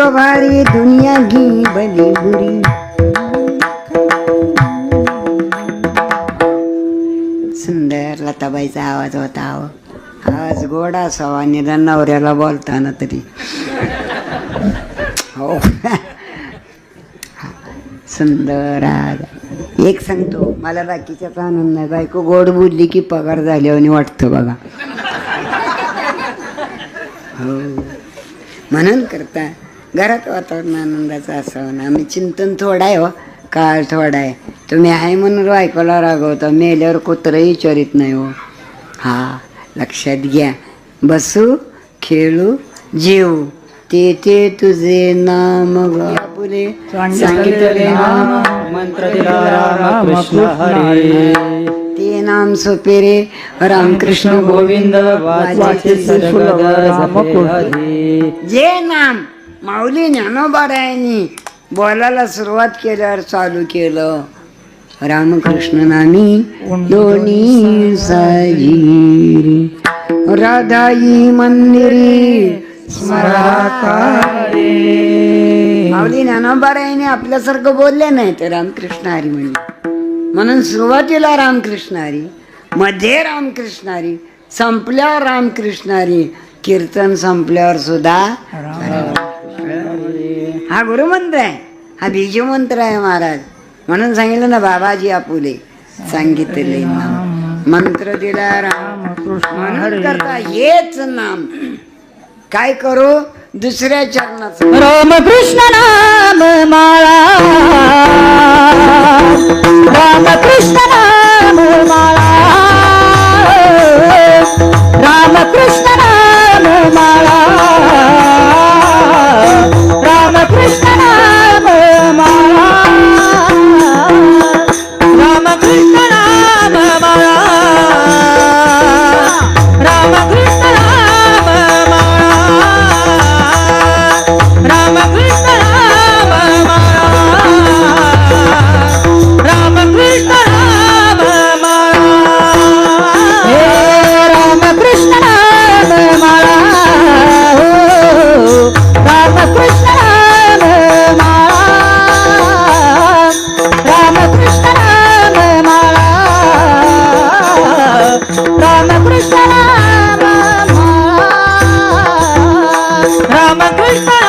कवारी भारी दुनिया घी भली बुरी। सुंदर लताबाईचा आवाज होता अहो. आवाज गोड असावा निदान नवऱ्याला बोलताना तरी. हो. सुंदर आवाज एक सांगतो मला बाकीच्याच आनंद नाही. बायको गोड बोलली की पगार झाल्यावानी वाटतं बघा. हो. म्हणून करता. घरात वातावरण आनंदाचं असावं ना. आम्ही चिंतन थोडं आहे हो. काळ थोडा आहे. तुम्ही आहे म्हणून बायकोला रागवता. मेल्यावर कुत्रंही विचारित नाही हो. हा लक्षात घ्या. बसू खेळू जेऊ. ते ते तुझे नाम ग. पुढे सांगितले नाम. मंत्र दिला राम कृष्ण हरे. ते नाम सोपेरे रामकृष्ण गोविंद. वाचे. जे नाम माऊली ज्ञानोबारायांनी बोलायला सुरुवात केल्यावर चालू केलं. रामकृष्ण नामी दोन्ही साजी राधाई मंदिरी माऊली ज्ञानोबारायांनी आपल्यासारखं बोलले नाही ते रामकृष्ण हरी म्हणले म्हणून सुरुवातीला रामकृष्ण हरी मध्ये रामकृष्ण हरी संपल्यावर रामकृष्ण हरी कीर्तन संपल्यावर सुद्धा हा गुरुमंत्र आहे. हा बीजमंत्र आहे महाराज. म्हणून सांगितलं ना बाबाजी आपुले सांगितले मंत्र दिला राम. म्हणून करता हेच नाम. काय करू? दुसऱ्या चरणाचं. राम कृष्ण रामकृष्ण राम. रामकृष्ण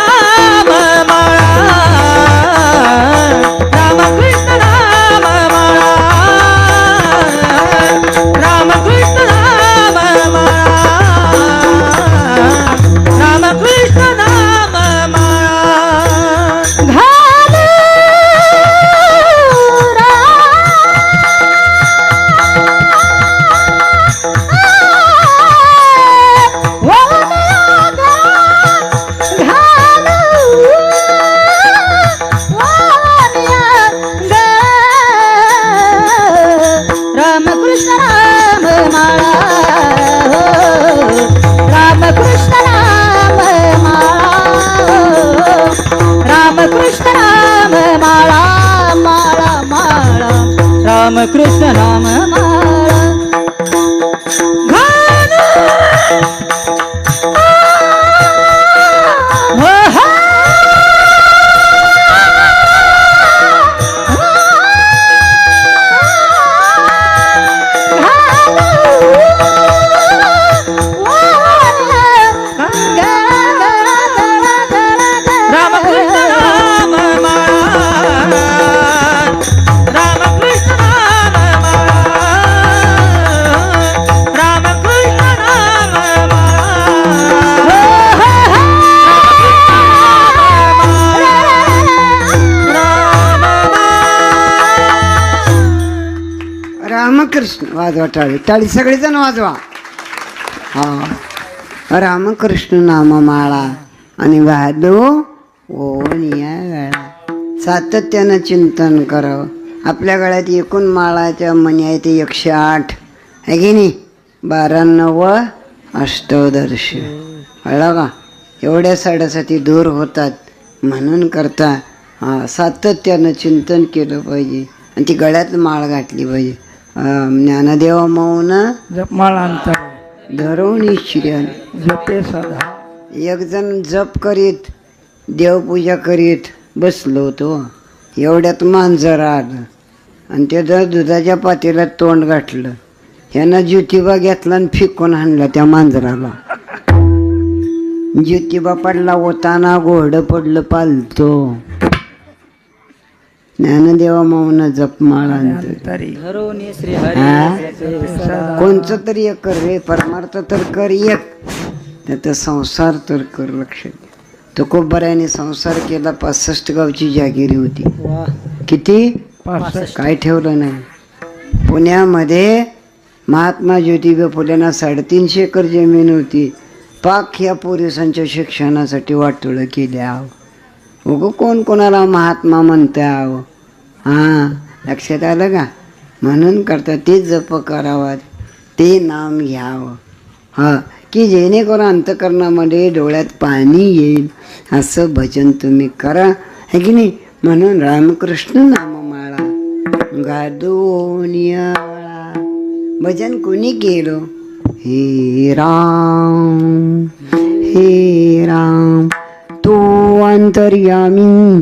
కృష్ణ రామ कृष्ण वाजवा टाळी. टाळी सगळेजण वाजवा. हा. रामकृष्ण नाम माळा. आणि वादो ओन या वेळा. सातत्यानं चिंतन करावं आपल्या गळ्यात एकूण माळाच्या मनी आहे ते एकशे आठ. आहे की नाही? बारा नव अष्टदर्श कळलं का? एवढ्या साड्यासाठी दूर होतात म्हणून करता हा सातत्यानं चिंतन केलं पाहिजे. आणि ती गळ्यात माळ घातली पाहिजे. ज्ञानदेव मौन जपमाळांतर. धरून शिर्यान जपे सदा एक जण जप करीत देवपूजा करीत बसलो होतो एवढ्यात मांजर आलं. आणि त्याचं दुधाच्या पातेल्यात तोंड गाठलं. ह्यानं ज्योतिबा घेतला आणि फिकून आणला त्या मांजराला. ज्योतिबा पडला होताना घोडं पडलं पालतो. ज्ञानदेवा मौन जपमाळा हा? कोणचं तरी एक कर रे परमार्थ तर कर एक. त्याचा संसार तर कर लक्ष तो खूप बऱ्याने संसार केला पासष्ट गावची जागिरी होती. किती? काय ठेवलं नाही. पुण्यामध्ये महात्मा ज्योतिबा फुलेंना साडेतीनशे एकर जमीन होती. पाक ह्या पोलिसांच्या शिक्षणासाठी वाटोळं केल्या उगं कोण कोणाला महात्मा म्हणताव हां लक्षात आलं का? म्हणून करता ते जप करावं. ते नाम घ्यावं. हा की जेणेकरून अंतकरणामध्ये डोळ्यात पाणी येईल. असं भजन तुम्ही करा. है की नाही? म्हणून रामकृष्ण नाममाळा. गादोनियाळा. भजन कोणी केलं? हे राम. हे राम. तो अंतर्यामी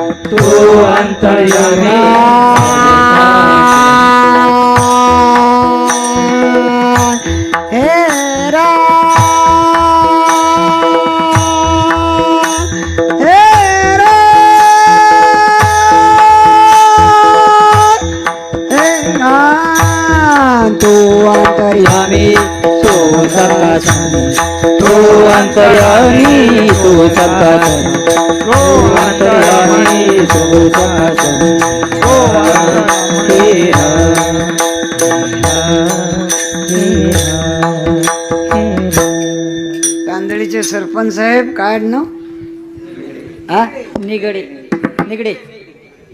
तू अंतर्यामी हे राम हे राम हे राम तू अंतर्यामी अंतर्यामी तू सदका तू अंतर्यामी तू तू तू अंतर्यामी तांदळीचे सरपंच साहेब काय ना. हा? निगडे निगडे.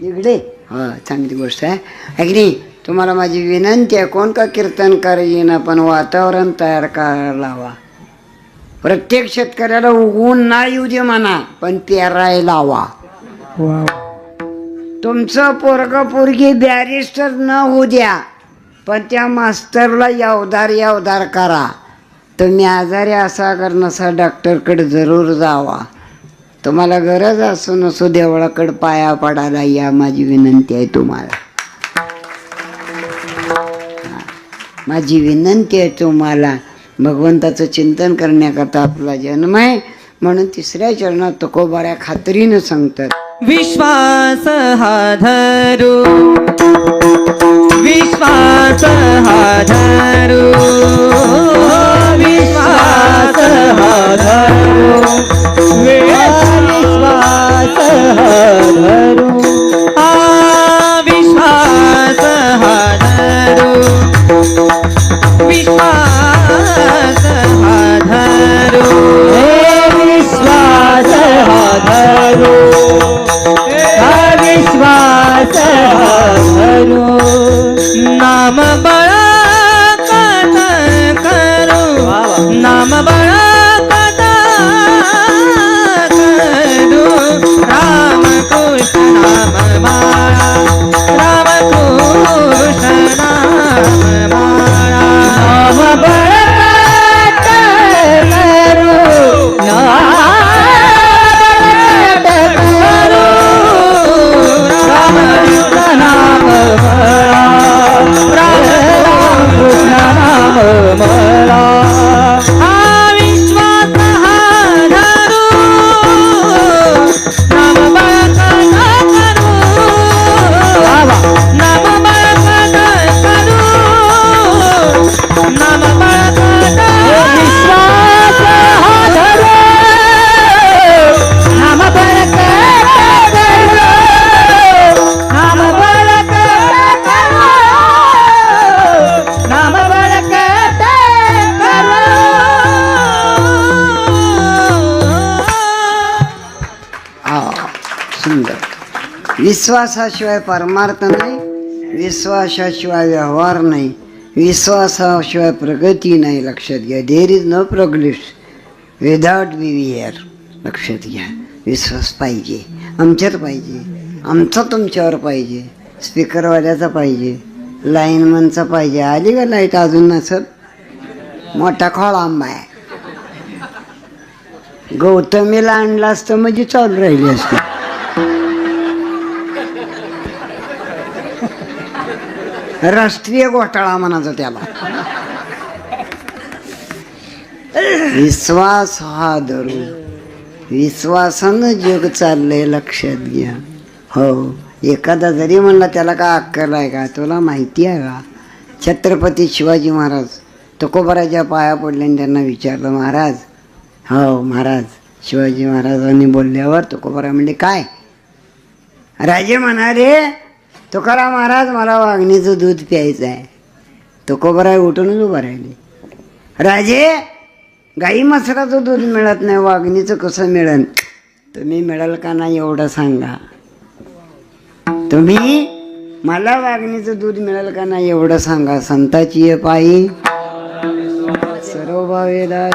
इकडे हा चांगली गोष्ट आहे. अगदी तुम्हाला माझी विनंती आहे कोण का कीर्तनकार येईन पण वातावरण तयार करायला लावा. प्रत्येक शेतकऱ्याला उगवून ना येऊ दे म्हणा पण पेरायला लावा. तुमचं पोरग पोरगी बॅरिस्टर न होऊ द्या पण त्या मास्तरला यावदार यावदार करा. तुम्ही आजारी असा कर नसा डॉक्टरकडे जरूर जावा. तुम्हाला गरज असो नसो देवळाकडे पाया पडायला या माझी विनंती आहे तुम्हाला. माझी विनंती आहे तुम्हाला. भगवंताचं चिंतन करण्याकरता आपला जन्म आहे. म्हणून तिसऱ्या चरणात तुकोबाऱ्या खात्रीनं सांगतात. विश्वास हा धरू. विश्वास हा धरू. विश्वास हा धरू. विश्वास हा धरू. विश्वास हा धरू. विश्वास धरू विश्वास धरू नाम बळकत करो। नाम बळकत करो। राम कृष्ण नाम बाळा विश्वासाशिवाय परमार्थ नाही विश्वासाशिवाय व्यवहार नाही विश्वासाशिवाय प्रगती नाही लक्षात घ्या. There is no progress without behaviour लक्षात घ्या. विश्वास पाहिजे. आमच्यात पाहिजे. आमचा तुमच्यावर पाहिजे. स्पीकरवाल्याचा पाहिजे. लाईनमनचा पाहिजे. आली का लाइट अजून नसत मोठा खोळ आंबा आहे. गौतमीला आणला असतं म्हणजे चालू राहिली असतं. राष्ट्रीय घोटाळा म्हणायचा त्याला. विश्वास हा धरू विश्वासानं जग चाललंय लक्षात घ्या. हो एखादा जरी म्हणला त्याला का अक्कल आहे का? तुला माहिती आहे का? छत्रपती शिवाजी महाराज तुकोबराच्या पाया पडल्याने त्यांना विचारलं महाराज हो महाराज शिवाजी महाराजांनी बोलल्यावर तुकोबरा म्हणले काय? राजे म्हणाले तुकाराम महाराज मला वाघणीचं दूध प्यायचं आहे. तुकोबराय उठूनच उभं राहिले. राजे गाई मसराचं दूध मिळत नाही वाघणीचं कसं मिळेल तुम्ही मिळाल का नाही एवढं सांगा. तुम्ही मला वाघणीचं दूध मिळेल का नाही एवढं सांगा. संताची आहे पायी. सर्वभावेदास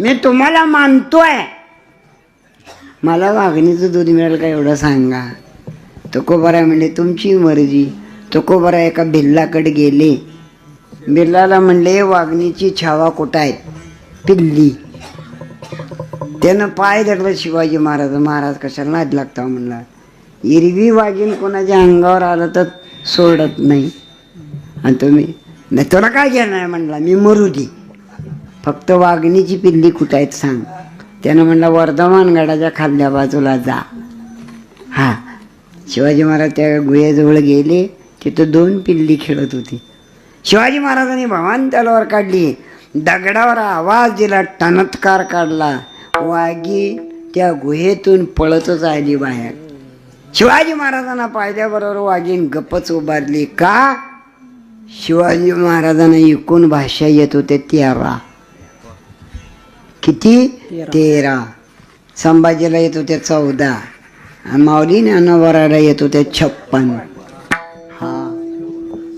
मी तुम्हाला मानतोय. मला वाघणीचं दूध मिळेल का एवढं सांगा. तुकोबाराय म्हणले तुमची मर्जी. तुकोबरा एका भिल्लाकडे गेले. बिल्लाला म्हणले वाघणीची छावा कुठं आहेत? पिल्ली. त्यानं पाय धरलं शिवाजी महाराज महाराज कशाला नाद लागता? म्हणला. एरवी वाघीन कोणाच्या अंगावर आलं तर सोडत नाही. आणि तुम्ही नाही तुला काय घेणार? आहे म्हणला. मी मरू दे. फक्त वाघणीची पिल्ली कुठं आहेत सांग. त्यानं म्हणलं वर्धमान गडाच्या खाल्ल्या बाजूला जा. हां. शिवाजी महाराज त्या गुहेजवळ गेले तिथं दोन पिल्ली खेळत होती. शिवाजी महाराजांनी भवान तलवार काढली दगडावर आवाज दिला टणत्कार काढला. वाघी त्या गुहेतून पळतच आली बाहेर. शिवाजी महाराजांना पाहिल्याबरोबर वाघीन गप्पच उभारली का? शिवाजी महाराजांना एकूण भाषा येत होते तेरा. किती? तेरा. संभाजीला येत होते चौदा. माऊली ज्ञानोबराला येत होते छप्पन. हा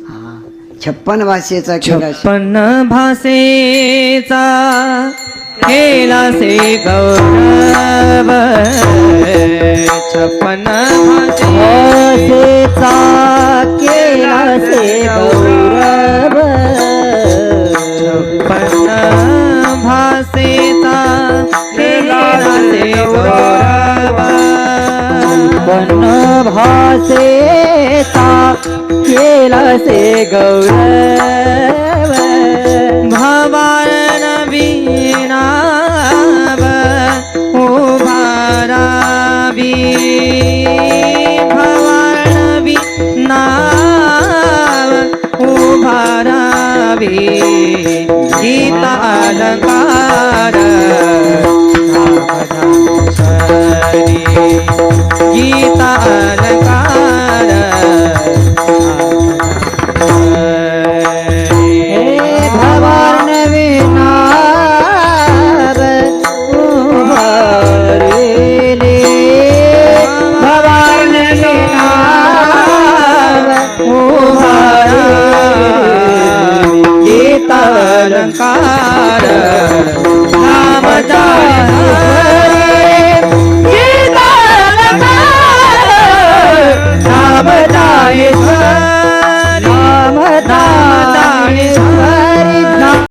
हा. छप्पन भाषेचा केला छप्पन भाषेचा केला से गौरव. छप्पन भाषेचा केला से छप्पन भाषेचा केला से गौरव भवान विनाव गीता अलंकार